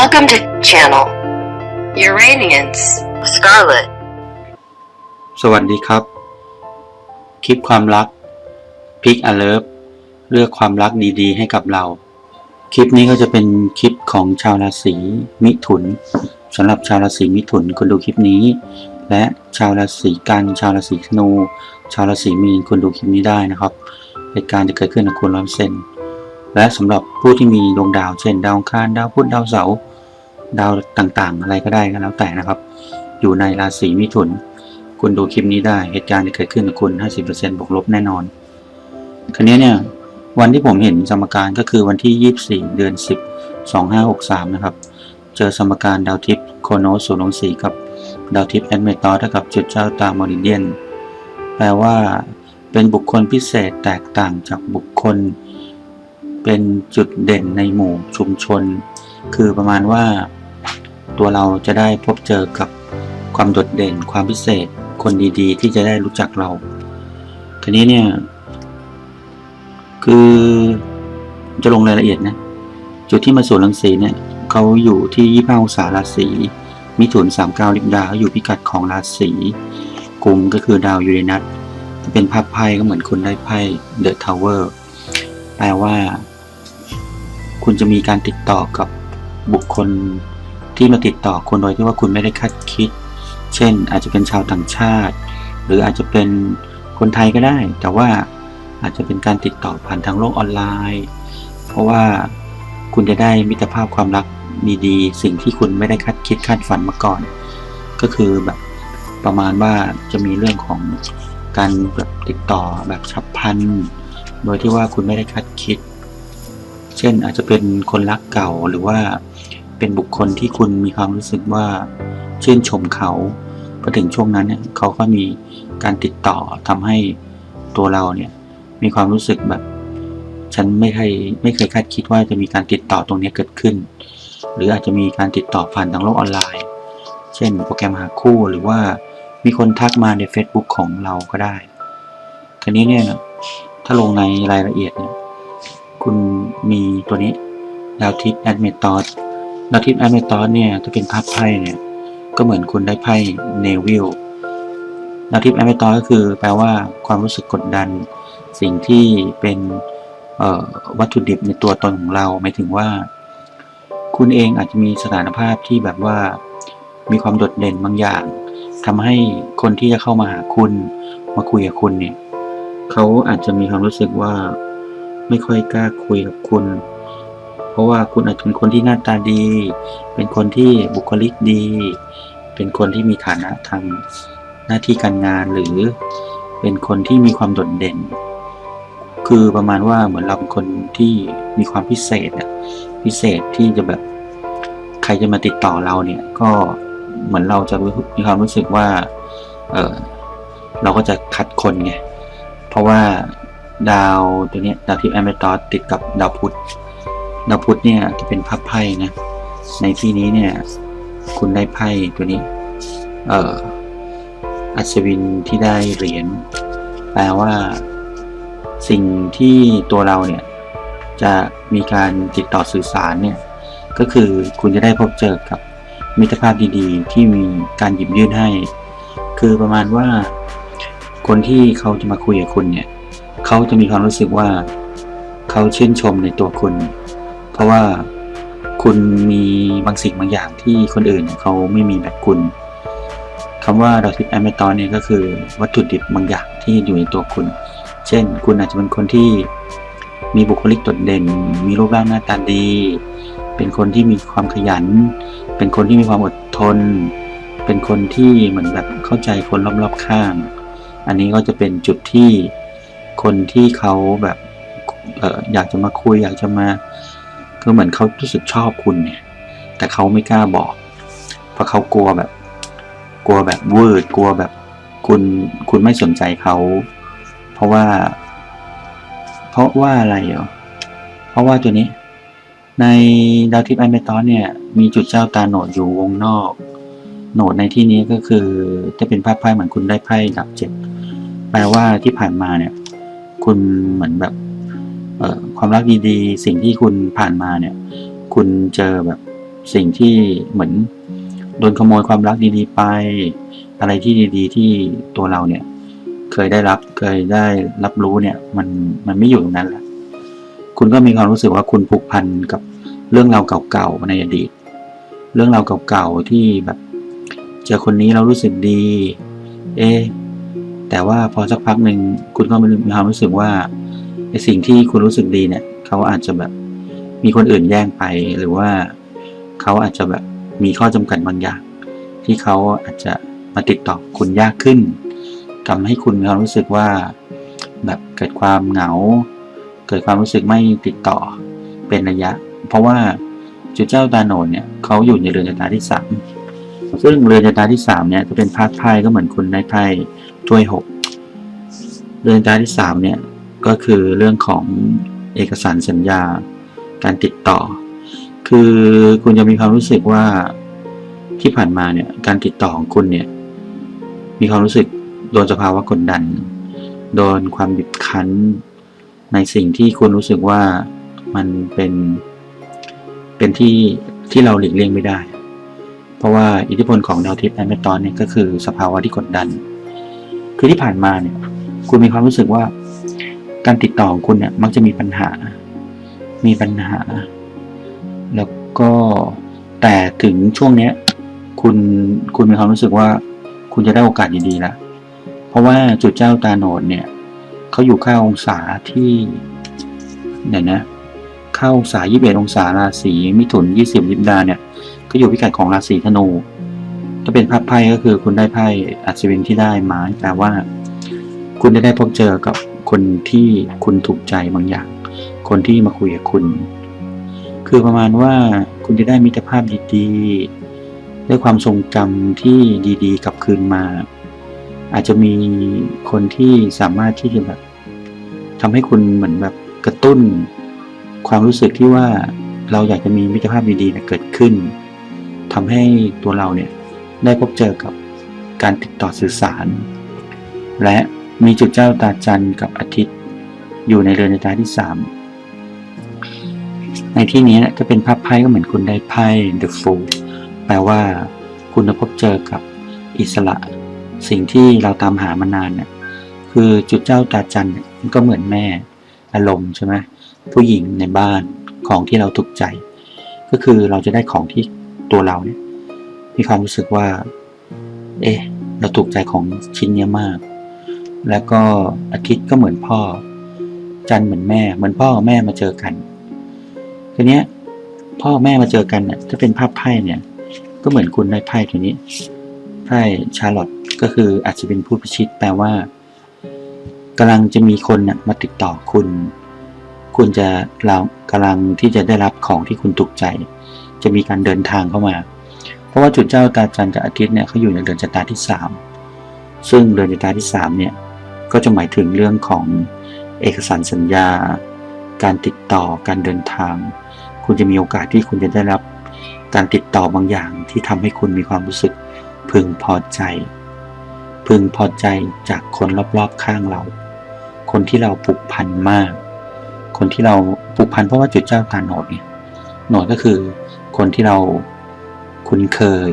Welcome to channel Uranians Scarlet. สวัสดีครับ คลิปความรักพิกอเลิฟเลือกความรักดีๆ ให้กับเรา คลิปนี้ก็จะเป็นคลิปของชาวราศีมิถุนสำหรับชาวราศีมิถุนคุณดูคลิปนี้ และชาวราศีกันชาวราศีธนู ชาวราศีมีนคุณดูคลิปนี้ได้นะครับเหตุการณ์จะเกิดขึ้นกับคุณร้อยเซน และสำหรับผู้ที่มีดวงดาว เช่น ดาวคารดาวพุธดาวเสาร์ดาวต่างๆ อะไรก็ได้ก็แล้วแต่นะครับ อยู่ในราศีมิถุน คุณดูคลิปนี้ได้เหตุการณ์จะเกิดขึ้นกับคุณ 50%บวกลบแน่นอนคราวนี้เนี่ยวันที่ผมเห็นสมการก็คือวันที่ 24 เดือน 10 2563 นะครับ เจอสมการดาวทิพย์โคโนสูงสีกับดาวทิพย์แอนเมตอเท่ากับจุดเจ้าตามอริเดียน แปลว่าเป็นบุคคลพิเศษแตกต่างจากบุคคล เป็นจุดเด่นในหมู่ชุมชน คือประมาณว่า ตัวเราจะได้พบเจอกับความโดดเด่นความพิเศษ คนดีๆ ที่จะได้รู้จักเรา ทีนี้เนี่ย คือจะลงรายละเอียดนะ จุดที่มาสู่รังสีเนี่ยเขาอยู่ที่25องศาราศีมิถุน39ลิบดาอยู่พิกัดของราศีกุมก็คือดาวยูเรนัสเป็นภาพไพ่ก็เหมือนคุณได้ไพ่เดอะทาวเวอร์แปลว่า คุณจะมีการติดต่อกับบุคคลที่มาติดต่อคนโดยที่ว่าคุณไม่ได้คาดคิด เช่น อาจจะเป็นชาวต่างชาติ หรืออาจจะเป็นคนไทยก็ได้ แต่ว่าอาจจะเป็นการติดต่อผ่านทางโลกออนไลน์ เพราะว่าคุณจะได้มิตรภาพความรักดีๆ สิ่งที่คุณไม่ได้คาดคิดคาดฝันมาก่อน ก็คือแบบประมาณว่าจะมีเรื่องของการแบบติดต่อแบบฉับพลัน โดยที่ว่าคุณไม่ได้คาดคิด เช่นอาจจะเป็นคนรักเก่าหรือว่าเป็นบุคคลที่คุณมีความรู้สึกว่าชื่นชมเขาพอถึงช่วงนั้นเนี่ยเขาก็มีการติดต่อทำให้ตัวเราเนี่ยมีความรู้สึกแบบ ฉันไม่เคยไม่เคยคาดคิดว่าจะมีการติดต่อตรงนี้เกิดขึ้น หรืออาจจะมีการติดต่อผ่านทางโลกออนไลน์ เช่น โปรแกรมหาคู่หรือว่ามีคนทักมาใน Facebook ของเราก็ได้คราวนี้เนี่ยนะถ้าลงในรายละเอียดเนี่ย คุณมีตัวนี้ดาวทิพย์แอดเมตอสดาวทิพย์แอดเมตอสเนี่ยถ้าเป็นภาพไพ่เนี่ยก็เหมือนคุณได้ไพ่เนวิลดาวทิพย์แอดเมตอสก็คือแปลว่าความรู้สึกกดดัน สิ่งที่เป็นวัตถุดิบในตัวตนของเราหมายถึงว่า คุณเองอาจจะมีสถานภาพที่แบบว่ามีความโดดเด่นบางอย่างทำให้คนที่จะเข้ามาหาคุณมาคุยกับคุณเนี่ยเขาอาจจะมีความรู้สึกว่า ไม่ค่อยกล้าคุยกับคุณ เพราะว่าคุณอาจจะเป็นคนที่หน้าตาดี เป็นคนที่บุคลิกดี เป็นคนที่มีฐานะทางหน้าที่การงานหรือเป็นคนที่มีความโดดเด่น คือประมาณว่าเหมือนเราเป็นคนที่มีความพิเศษอะพิเศษที่จะแบบใครจะมาติดต่อเราเนี่ยก็เหมือนเราจะมีความรู้สึกว่า เออเราก็จะคัดคนไง เพราะว่า ดาวตัวนี้ดาวทิพย์แอมเบตอสติดกับดาวพุธดาวพุธเนี่ยจะเป็นภาพไพ่นะ ในที่นี้เนี่ย คุณได้ไพ่ตัวนี้ เอ่ออัศวินที่ได้เหรียญแปลว่า สิ่งที่ตัวเราเนี่ย จะมีการติดต่อสื่อสารเนี่ย ก็คือคุณจะได้พบเจอกับมิตรภาพดีๆ ที่มีการหยิบยื่นให้ คือประมาณว่า คนที่เขาจะมาคุยกับคุณเนี่ย เขาจะมีความรู้สึกว่า เขาชื่นชมในตัวคุณ เพราะว่าคุณมีบางสิ่งบางอย่างที่คนอื่นเขาไม่มีแบบคุณคำว่าดาวทิพย์แอมเมตอนเนี่ยก็คือวัตถุดิบบางอย่างที่อยู่ในตัวคุณ เช่น คุณอาจจะเป็นคนที่มีบุคลิกโดดเด่น มีรูปร่างหน้าตาดี เป็นคนที่มีความขยัน เป็นคนที่มีความอดทน เป็นคนที่เหมือนแบบเข้าใจคนรอบๆข้าง อันนี้ก็จะเป็นจุดที่ คนที่เขาแบบเอออยากจะมาคุยอยากจะมาก็เหมือนเขารู้สึกชอบคุณเนี่ย แต่เขาไม่กล้าบอก เพราะเขากลัวแบบ กลัวแบบเวืดกลัวแบบคุณคุณไม่สนใจเขาเพราะว่า เพราะว่าอะไรเหรอเพราะว่าตัวนี้ ในดาวทิพย์ไอเมตอสเนี่ย มีจุดเจ้าตาโหนดอยู่วงนอก โหนดในที่นี้ก็คือจะเป็นภาพไพ่เหมือนคุณได้ไพ่ดับเจ็ดแปลว่าที่ผ่านมาเนี่ย คุณเหมือนแบบเอความรักดีๆ สิ่งที่คุณผ่านมาเนี่ย คุณเจอแบบสิ่งที่เหมือนโดนขโมยความรักดีๆไป อะไรที่ดี ๆ ที่ตัวเราเนี่ย เคยได้รับเคยได้รับรู้เนี่ย มันมันไม่อยู่ตรงนั้นแหละคุณก็มีความรู้สึกว่าคุณผูกพันกับเรื่องราวเก่าๆในอดีต เรื่องราวเก่าๆที่แบบ เจอคนนี้เรารู้สึกดี เอ๊ะ แต่ว่าพอสักพักหนึ่งคุณก็มีความรู้สึกว่าไอสิ่งที่คุณรู้สึกดีเนี่ยเขาอาจจะแบบมีคนอื่นแย่งไปหรือว่าเขาอาจจะแบบมีข้อจำกัดบางอย่าง ที่เขาอาจจะมาติดต่อคุณยากขึ้นทำให้คุณมีความรู้สึกว่าแบบเกิดความเหงา เกิดความรู้สึกไม่ติดต่อเป็นระยะ เพราะว่าจุดเจ้าตาโหนนเนี่ยเขาอยู่ในเรือนชะตาที่สามซึ่งเรือนชะตาที่สามเนี่ยจะเป็นพาร์ทไพ่ก็เหมือนคุณได้ไพ่ ถ้วยหกเรื่อนชะตาที่สามเนี่ยก็คือเรื่องของเอกสารสัญญาการติดต่อ คือคุณจะมีความรู้สึกว่าที่ผ่านมาเนี่ยการติดต่อของคุณเนี่ยมีความรู้สึกโดนสภาวะกดดัน โดนความบีบคั้น ในสิ่งที่คุณรู้สึกว่ามันเป็น เป็นที่ที่เราหลีกเลี่ยงไม่ได้ เพราะว่าอิทธิพลของดาวทิพย์แอนเมตอนเนี่ยก็คือสภาวะที่กดดัน คือที่ผ่านมาเนี่ย คุณมีความรู้สึกว่า การติดต่อของคุณเนี่ย มักจะมีปัญหา มีปัญหา แล้วก็แต่ถึงช่วงเนี้ย คุณคุณมีความรู้สึกว่า คุณจะได้โอกาสดีๆล้วเพราะว่าจุดเจ้าตาโหนดเนี่ยเขาอยู่ข้าองศาที่เดี๋ยวนะข้าองศา 21 องศาราศีมิถุน 20ลิบดาเนี่ย ก็อยู่พิกัดของราศีธนู ถ้าเป็นภาพไพ่ก็คือคุณได้ไพ่อัศวินที่ได้มาแปลว่า คุณได้ได้พบเจอกับคนที่คุณถูกใจบางอย่าง คนที่มาคุยกับคุณ คือประมาณว่าคุณจะได้มิตรภาพดีๆได้ความทรงจำที่ดีๆกลับคืนมา อาจจะมีคนที่สามารถที่จะแบบทำให้คุณเหมือนแบบกระตุ้น ความรู้สึกที่ว่าเราอยากจะมีมิตรภาพดีๆเนี่ยเกิดขึ้นทำให้ตัวเราเนี่ย ได้พบเจอกับการติดต่อสื่อสาร และมีจุดเจ้าตาจันทร์กับอาทิตย์ อยู่ในเรือนชะตาที่สามในที่นี้นะจะเป็นภาพไพ่ก็เหมือนคุณได้ไพ่ The Fool แปลว่าคุณจะพบเจอกับอิสระ สิ่งที่เราตามหามานานเนี่ยคือจุดเจ้าตาจันทร์เนี่ยมันก็เหมือนแม่อารมณ์ใช่ไหมผู้หญิงในบ้านของที่เราถูกใจ ก็คือเราจะได้ของที่ตัวเราเนี่ย มีความรู้สึกว่า เอ๊ะ เราถูกใจของชิ้นนี้มาก แล้วก็อาทิตย์ก็เหมือนพ่อ จันเหมือนแม่ เหมือนพ่อกับแม่มาเจอกันทีเนี้ย พ่อแม่มาเจอกันเนี่ยถ้าเป็นภาพไพ่เนี่ย ก็เหมือนคุณได้ไพ่ตัวนี้ไพ่ชาร์ลอตก็คืออาจจะเป็นผู้พิชิตแปลว่ากำลังจะมีคนน่ยมาติดต่อคุณ คุณจะเรากำลังที่จะได้รับของที่คุณถูกใจ จะมีการเดินทางเข้ามา ราะว่าจุดเจ้าตาจันทร์กับอาทิตย์เนี่ยเขาอยู่ในเดือนชะตาที่สามซึ่งเดือนชะตาที่สามเนี่ยก็จะหมายถึงเรื่องของเอกสารสัญญา การติดต่อการเดินทาง คุณจะมีโอกาสที่คุณจะได้รับการติดต่อบางอย่างที่ทำให้คุณมีความรู้สึกพึงพอใจ พึงพอใจจากคนรอบๆข้างเรา คนที่เราผูกพันมาก คนที่เราผูกพันเพราะว่าจุดเจ้าตาโหนดเนี่ยโหนดก็คือคนที่เรา คุ้นเคย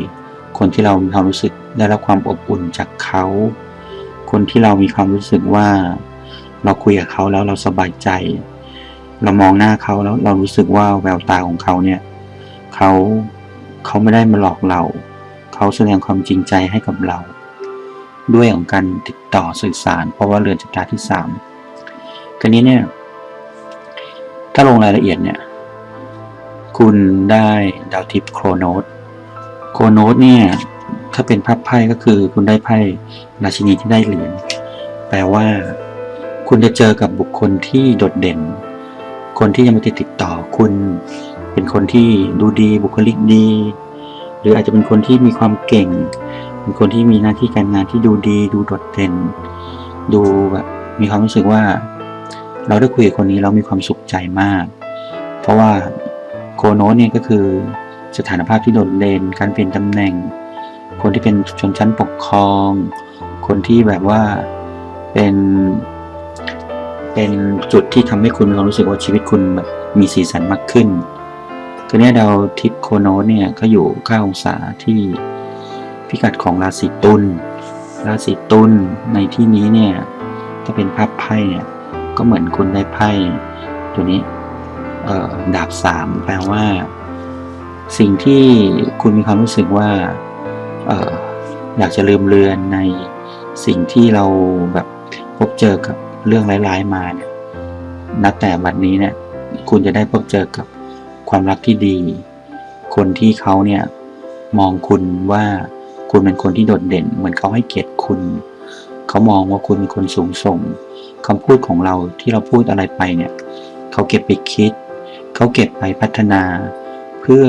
คนที่เรามีความรู้สึกได้รับความอบอุ่นจากเขา คนที่เรามีความรู้สึกว่า เราคุยกับเขาแล้วเราสบายใจ เรามองหน้าเขาแล้วเรารู้สึกว่าแววตาของเขาเนี่ยเขาเขาไม่ได้มาหลอกเรา เขาแสดงความจริงใจให้กับเรา ด้วยของการติดต่อสื่อสาร เพราะว่าเรือนชะตาที่สามกันนี้เนี่ยถ้าลงรายละเอียดเนี่ย คุณได้ดาวทิปโครโนต โคโนตเนี่ยถ้าเป็นภาพไพ่ก็คือคุณได้ไพ่ราชินีที่ได้เหรียญแปลว่า คุณจะเจอกับบุคคลที่โดดเด่น คนที่ยังไม่ได้ติดต่อคุณ เป็นคนที่ดูดีบุคลิกดี หรืออาจจะเป็นคนที่มีความเก่ง เป็นคนที่มีหน้าที่การงานที่ดูดี ดูโดดเด่น ดูแบบมีความรู้สึกว่า เราได้คุยกับคนนี้เรามีความสุขใจมาก เพราะว่าโคโนตเนี่ยก็คือ สถานภาพที่โดดเด่นการเปลี่ยนตำแหน่ง คนที่เป็นชนชั้นปกครอง คนที่แบบว่าเป็นเป็นจุดที่ทำให้คุณมีความรู้สึกว่าชีวิตคุณแบบมีสีสันมากขึ้นคือเนี้ยดาวทิศโคโนเนี่ยก็อยู่9องศาที่พิกัดของราศีตุล ราศีตุลในที่นี้เนี่ยถ้าเป็นภาพไพ่เนี่ยก็เหมือนคุณได้ไพ่ตัวนี้ดาบสามแปลว่า สิ่งที่คุณมีความรู้สึกว่าอออยากจะลืมเลือนในสิ่งที่เราแบบพบเจอกับเรื่องร้ายๆมาเนี่ยนับแต่บัดนี้เนี่ยคุณจะได้พบเจอกับความรักที่ดี คนที่เขาเนี่ยมองคุณว่าคุณเป็นคนที่โดดเด่น เหมือนเขาให้เกียรติคุณ เขามองว่าคุณเป็นคนสูงส่งคำพูดของเราที่เราพูดอะไรไปเนี่ย เขาเก็บไปคิด เขาเก็บไปพัฒนา เพื่อ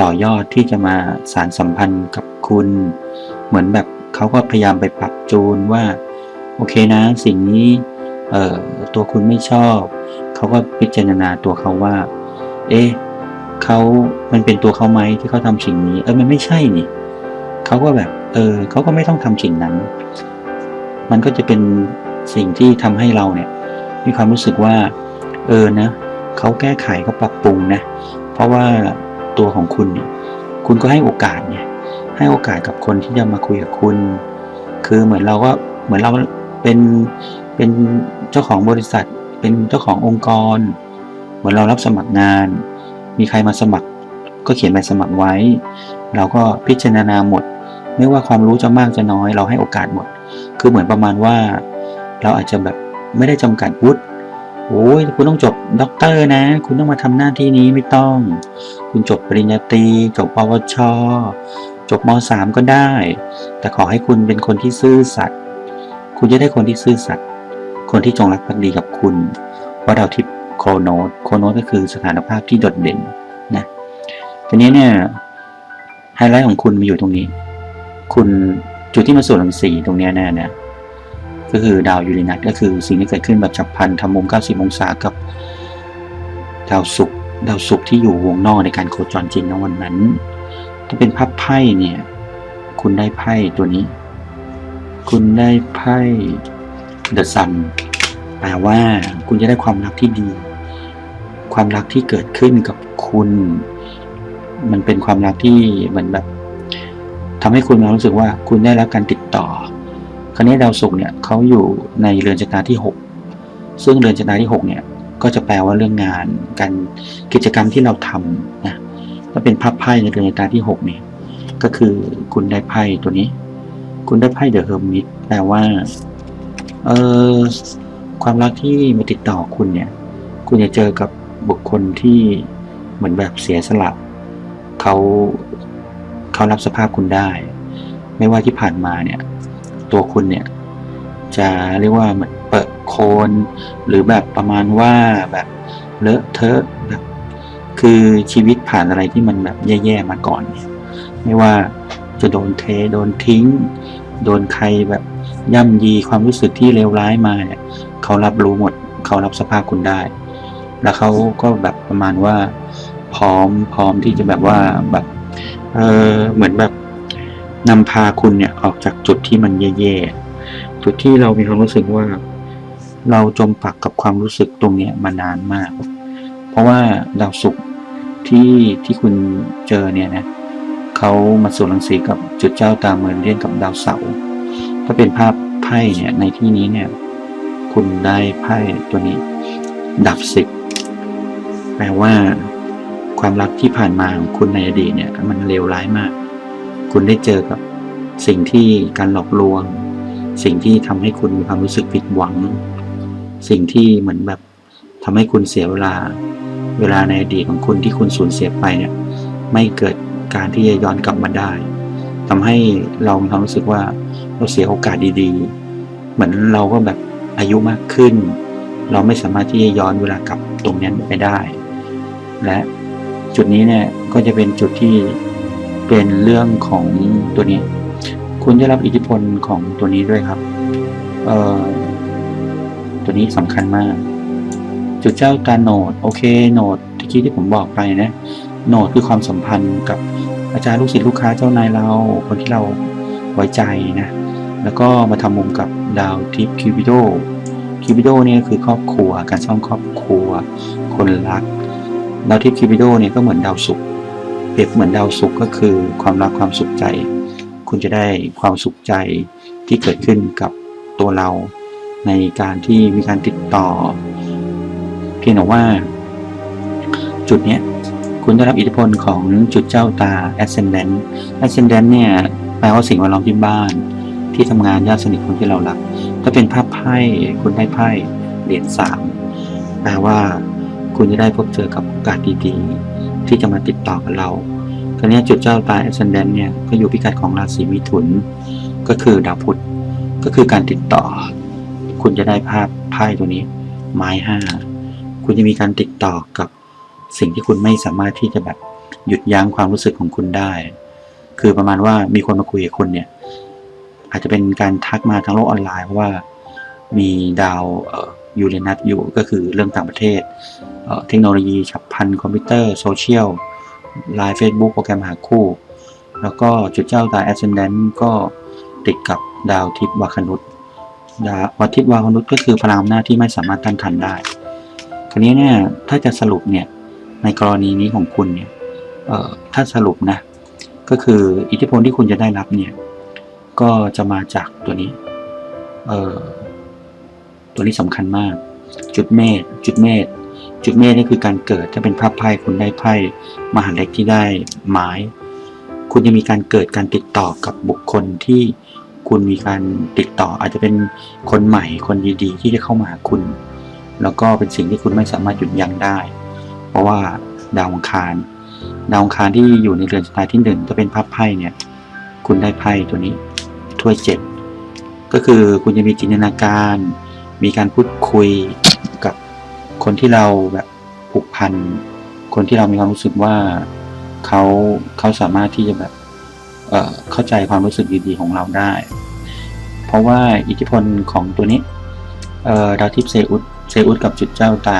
ต่อยอดที่จะมาสารสัมพันธ์กับคุณ เหมือนแบบเขาก็พยายามไปปรับจูนว่า โอเคนะ สิ่งนี้เอ่อตัวคุณไม่ชอบ เขาก็พิจารณาตัวเขาว่า เอ๊ะเขามันเป็นตัวเขาไหมที่เขาทำสิ่งนี้ เออมันไม่ใช่นี่เขาก็แบบ เออเขาก็ไม่ต้องทำสิ่งนั้น มันก็จะเป็นสิ่งที่ทำให้เราเนี่ย มีความรู้สึกว่า เออนะเขาแก้ไขเขาปรับปรุงนะ เพราะว่า ตัวของคุณเนี่ยคุณก็ให้โอกาสเนี่ยให้โอกาสกับคนที่จะมาคุยกับคุณ คือเหมือนเราก็เหมือนเราเป็นเป็นเจ้าของบริษัท เป็นเจ้าขององค์กร เหมือนเรารับสมัครงาน มีใครมาสมัคร ก็เขียนใบสมัครไว้ เราก็พิจารณาหมด ไม่ว่าความรู้จะมากจะน้อย เราให้โอกาสหมด คือเหมือนประมาณว่า เราอาจจะแบบไม่ได้จำกัดวุฒิ โอ้ยคุณต้องจบด็อกเตอร์นะ คุณต้องมาทำหน้าที่นี้ไม่ต้อง คุณจบปริญญาตรีจบปวช จบมสามก็ได้ แต่ขอให้คุณเป็นคนที่ซื่อสัตย์คุณจะได้คนที่ซื่อสัตย์คนที่จงรักภักดีกับคุณเพราดาวทิพย์โคโนตโคโนตก็คือสถานภาพที่โดดเด่นนะทีนี้เนี่ยไฮไลท์ของคุณมีอยู่ตรงนี้ คุณจุดที่มาสู่รังสีตรงนี้แน่นะ ก็คือดาวยูเรนัสก็คือสิ่งที่เกิดขึ้นแบบฉับพลันทำมุม 90 องศากับดาวศุกร์ดาวศุกร์ที่อยู่วงนอกในการโคจรจริงในวันนั้น ถ้าเป็นภาพไพ่เนี่ย คุณได้ไพ่ตัวนี้ คุณได้ไพ่ The Sun แปลว่าคุณจะได้ความรักที่ดี ความรักที่เกิดขึ้นกับคุณ มันเป็นความรักที่เหมือนแบบทำให้คุณรู้สึกว่าคุณได้รับการติดต่อ ราวนี้ดาวศุกร์เนี่ยเขาอยู่ในเรือนชะตาที่ 6 ซึ่งเรือนชะตาที่ 6 เนี่ย ก็จะแปลว่าเรื่องงาน การกิจกรรมที่เราทำนะถ้าเป็นภาพไพ่ในเรือนชะตาที่ 6 เนี่ย ก็คือคุณได้ไพ่ตัวนี้ คุณได้ไพ่เดอะเฮอร์มิตแปลว่าเออความรักที่มาติดต่อคุณเนี่ย คุณจะเจอกับบุคคลที่เหมือนแบบเสียสละเขาเขารับสภาพคุณได้ ไม่ว่าที่ผ่านมาเนี่ย ตัวคุณเนี่ย จะเรียกว่าเหมือนเปิดโคน หรือแบบประมาณว่าแบบเลอะเทอะแบบคือชีวิตผ่านอะไรที่มันแบบแย่ๆมาก่อนเนี่ยไม่ว่าจะโดนเทโดนทิ้ง โดนใครแบบย่ำยีความรู้สึกที่เลวร้ายมาเนี่ยเขารับรู้หมด เขารับสภาพคุณได้ แล้วเขาก็แบบประมาณว่า พร้อมพร้อมที่จะแบบว่าแบบเออเหมือนแบบ นำพาคุณเนี่ยออกจากจุดที่มันแย่ๆ จุดที่เรามีความรู้สึกว่า เราจมปักกับความรู้สึกตรงเนี้ยมานานมาก เพราะว่าดาวศุกร์ที่ที่คุณเจอเนี่ยนะเขามาสู่รังสีกับจุดเจ้าตาเมือนเรียนกับดาวเสาร์ถ้าเป็นภาพไพ่เนี่ยในที่นี้เนี่ย คุณได้ไพ่ตัวนี้ ดับสิบแปลว่าความรักที่ผ่านมาของคุณในอดีตเนี่ย มันเลวร้ายมาก คุณได้เจอกับสิ่งที่การหลอกลวง สิ่งที่ทำให้คุณมีความรู้สึกผิดหวัง สิ่งที่เหมือนแบบทำให้คุณเสียเวลา เวลาในอดีตของคุณที่คุณสูญเสียไปเนี่ยไม่เกิดการที่จะย้อนกลับมาได้ทำให้เรามีความรู้สึกว่าเราเสียโอกาสดีๆ เหมือนเราก็แบบอายุมากขึ้น เราไม่สามารถที่จะย้อนเวลากลับตรงนั้นไปได้ และจุดนี้เนี่ยก็จะเป็นจุดที่ เป็นเรื่องของตัวนี้ คุณได้รับอิทธิพลของตัวนี้ด้วยครับ เอ่อ ตัวนี้สำคัญมาก จุดเจ้าตารโนด โอเคโนดที่กี้ที่ผมบอกไปนะโนดคือความสัมพันธ์กับอาจารย์ลูกศิษย์ลูกค้าเจ้านายเรา คนที่เราไว้ใจนะ แล้วก็มาทำมุมกับดาวทิพย์คิวบิโดคิวบิโดเนี่ยคือครอบครัว การสร้างครอบครัว คนรัก ดาวทิพย์คิวปิโดเนี่ยก็เหมือนดาวศุกร์ รียบเหมือนดาวศุกก็คือความรักความสุขใจ คุณจะได้ความสุขใจที่เกิดขึ้นกับตัวเรา ในการที่มีการติดต่อ เพียงแต่ว่า จุดเนี้ยคุณได้รับอิทธิพลของจุดเจ้าตา ascendant ascendant เนี่ยแปลว่าสิ่งแวดล้อมที่บ้าน ที่ทำงานญาติสนิทคนที่เรารัก ถ้าเป็นภาพไพ่คุณได้ไพ่เหรียญสามแปลว่า คุณจะได้พบเจอกับโอกาสดีๆ ที่จะมาติดต่อกับเราคราวนี้จุดเจ้าตา ascendant เนี่ยก็อยู่พิกัดของราศีมิถุน ก็คือดาวพุธก็คือการติดต่อ คุณจะได้ภาพไพ่ตัวนี้ ไม้ห้าคุณจะมีการติดต่อกับสิ่งที่คุณไม่สามารถที่จะแบบหยุดยั้งความรู้สึกของคุณได้ คือประมาณว่ามีคนมาคุยกับคุณเนี่ย อาจจะเป็นการทักมาทางโลกออนไลน์เพราะว่ามีดาวเอ่อ ยูเรนัสอยู่ก็คือเรื่องต่างประเทศ เทคโนโลยีฉับพลันคอมพิวเตอร์โซเชียลไลน์เฟซบุ๊กโปรแกรมหาคู่ แล้วก็จุดเจ้าตา ascendant ก็ติดกับดาวทิพวาคนุษดาววัทิพวาคนุษก็คือพลังอำนาจที่ไม่สามารถต้านทานได้ คราวนี้เนี่ยถ้าจะสรุปเนี่ยในกรณีนี้ของคุณเนี่ยถ้าสรุปนะก็คืออิทธิพลที่คุณจะได้รับเนี่ยก็จะมาจากตัวนี้ เอ่อ ตัวนี้สำคัญมาก จุดเมษจุดเมษจุดเมษนี่คือการเกิดถ้าเป็นภาพไพ่คุณได้ไพ่มหาเล็กที่ได้ไม้คุณจะมีการเกิดการติดต่อกับบุคคลที่คุณมีการติดต่ออาจจะเป็นคนใหม่คนดีๆ ที่จะเข้ามาหาคุณ แล้วก็เป็นสิ่งที่คุณไม่สามารถหยุดยั้งได้ เพราะว่าดาวองคาร ดาวองคารที่อยู่ในเรือนชะตาที่หนึ่งจะเป็นภาพไพ่เนี่ย คุณได้ไพ่ตัวนี้ถ้วยเจ็ดก็คือคุณจะมีจินตนาการ มีการพูดคุยกับคนที่เราแบบผูกพัน คนที่เรามีความรู้สึกว่าเขาเขาสามารถที่จะแบบเเข้าใจความรู้สึกดีๆของเราได้ เพราะว่าอิทธิพลของตัวนี้เอ่อดาวทิพย์เซอุสเซอุสกับจุดเจ้าตา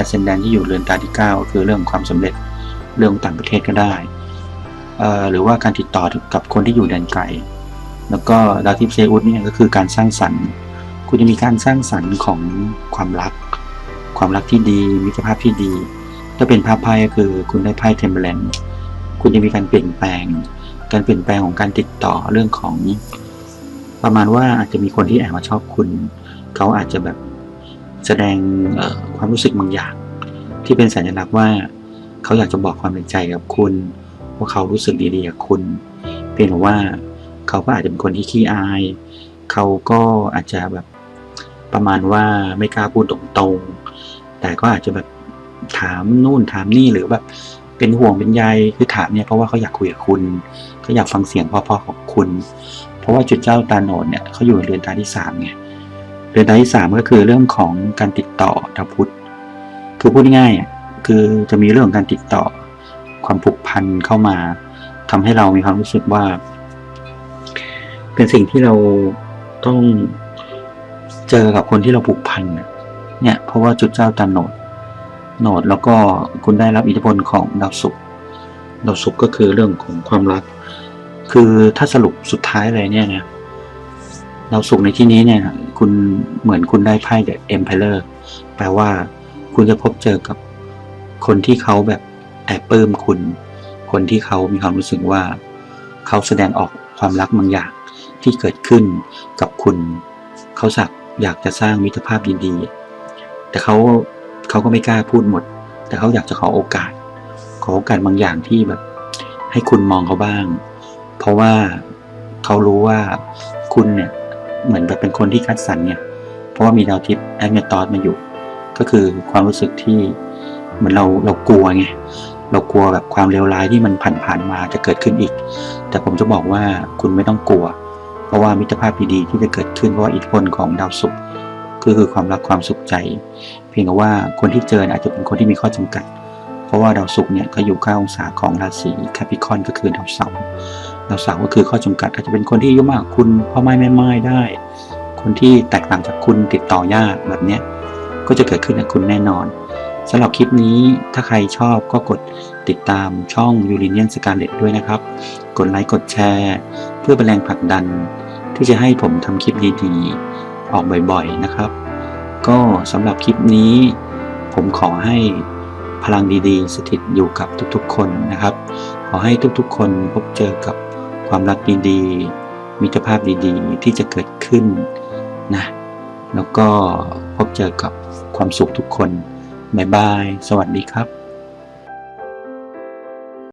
ascendant ที่อยู่เรือนตาที่ 9 คือเรื่องความสำเร็จเรื่องต่างประเทศก็ได้เอ่อหรือว่าการติดต่อกับคนที่อยู่แดนไกล แล้วก็ดาวทิพย์เซอุสเนี่ยก็คือการสร้างสรรค์ คุณจะมีการสร้างสรรค์ของความรัก ความรักที่ดีมิตรภาพที่ดี ถ้าเป็นภาพไพ่ก็คือคุณได้ไพ่เทมเ e ลนคุณจะมีการเปลี่ยนแปลง การเปลี่ยนแปลงของการติดต่อเรื่องของ ประมาณว่าอาจจะมีคนที่แอบมาชอบคุณ เขาอาจจะแบบแสดงความรู้สึกบางอย่าง ที่เป็นสัญลักษณ์ว่า เขาอยากจะบอกความในใจกับคุณ ว่าเขารู้สึกดีๆกับคุณ เพียงแต่ว่าเขาก็อาจจะเป็นคนที่ขี้อาย เขาก็อาจจะแบบ ประมาณว่าไม่กล้าพูดตรงๆ แต่ก็อาจจะแบบถามนู่นถามนี่หรือแบบเป็นห่วงเป็นใยคือถามเนี่ยเพราะว่าเขาอยากคุยกับคุณเขาอยากฟังเสียงพราะๆของคุณ เพราะว่าจุดเจ้าตาโหนดเนี่ยเขาอยู่ในเรือนตาที่สามไงเรือนตาที่สามก็คือเรื่องของการติดต่อดาวพุธคือพูดง่ายๆอะคือจะมีเรื่องของการติดต่อความผูกพันเข้ามาทำให้เรามีความรู้สึกว่า เป็นสิ่งที่เราต้อง เจอกับคนที่เราผูกพันเนี่ยเพราะว่าจุดเจ้าตาโหนดโหนดแล้วก็คุณได้รับอิทธิพลของดาวศุกร์ดาวศุกร์ก็คือเรื่องของความรัก คือถ้าสรุปสุดท้ายเลยเนี่ยนะดาวศุกร์ในที่นี้เนี่ยคุณเหมือนคุณได้ไพ่ The Emperor แปลว่าคุณจะพบเจอกับคนที่เขาแบบแอบปลื้มคุณ คนที่เขามีความรู้สึกว่า เขาแสดงออกความรักบางอย่างที่เกิดขึ้นกับคุณ เขาสัก อยากจะสร้างมิตรภาพดีๆ แต่เขาเขาก็ไม่กล้าพูดหมด แต่เขาอยากจะขอโอกาส ขอโอกาสบางอย่างที่แบบ ให้คุณมองเขาบ้าง เพราะว่าเขารู้ว่าคุณเนี่ยเหมือนแบบเป็นคนที่คัดสรรเนี่ย เพราะว่ามีดาวทิพย์แอดเมตอสมาอยู่ ก็คือความรู้สึกที่เหมือนเราเรากลัวไงเรากลัวแบบความเลวร้ายที่มันผ่านผ่านมาจะเกิดขึ้นอีก แต่ผมจะบอกว่าคุณไม่ต้องกลัว เพราะว่ามิตรภาพดีๆที่จะเกิดขึ้นเพราะว่าอิทธิพลของดาวศุกร์ก็คือความรักความสุขใจ เพียงแต่ว่าคนที่เจออาจจะเป็นคนที่มีข้อจำกัด เพราะว่าดาวศุกร์เนี่ยเขาอยู่9องศาของราศีแคปิคอนก็คือดาวเสาร์ดาวเสาร์ก็คือข้อจำกัด อาจจะเป็นคนที่อายุมากคุณพ่อไม้แม่ไม้ได้ คนที่แตกต่างจากคุณติดต่อยากแบบเนี้ยก็จะเกิดขึ้นกับคุณแน่นอนสำหรับคลิปนี้ถ้าใครชอบก็กดติดตามช่อง u r a n i a n Scarlet ด้วยนะครับ กดไลค์กดแชร์ เพื่อเป็นแรงผลักดัน ที่จะให้ผมทำคลิปดีๆ ออกบ่อยๆนะครับ ก็สำหรับคลิปนี้ ผมขอให้พลังดีๆ สถิตอยู่กับทุกๆ คนนะครับ ขอให้ทุกๆ คนพบเจอกับความรักดีๆ มิตรภาพดีๆ ที่จะเกิดขึ้นนะ แล้วก็พบเจอกับความสุขทุกคน บ๊ายบาย สวัสดีครับ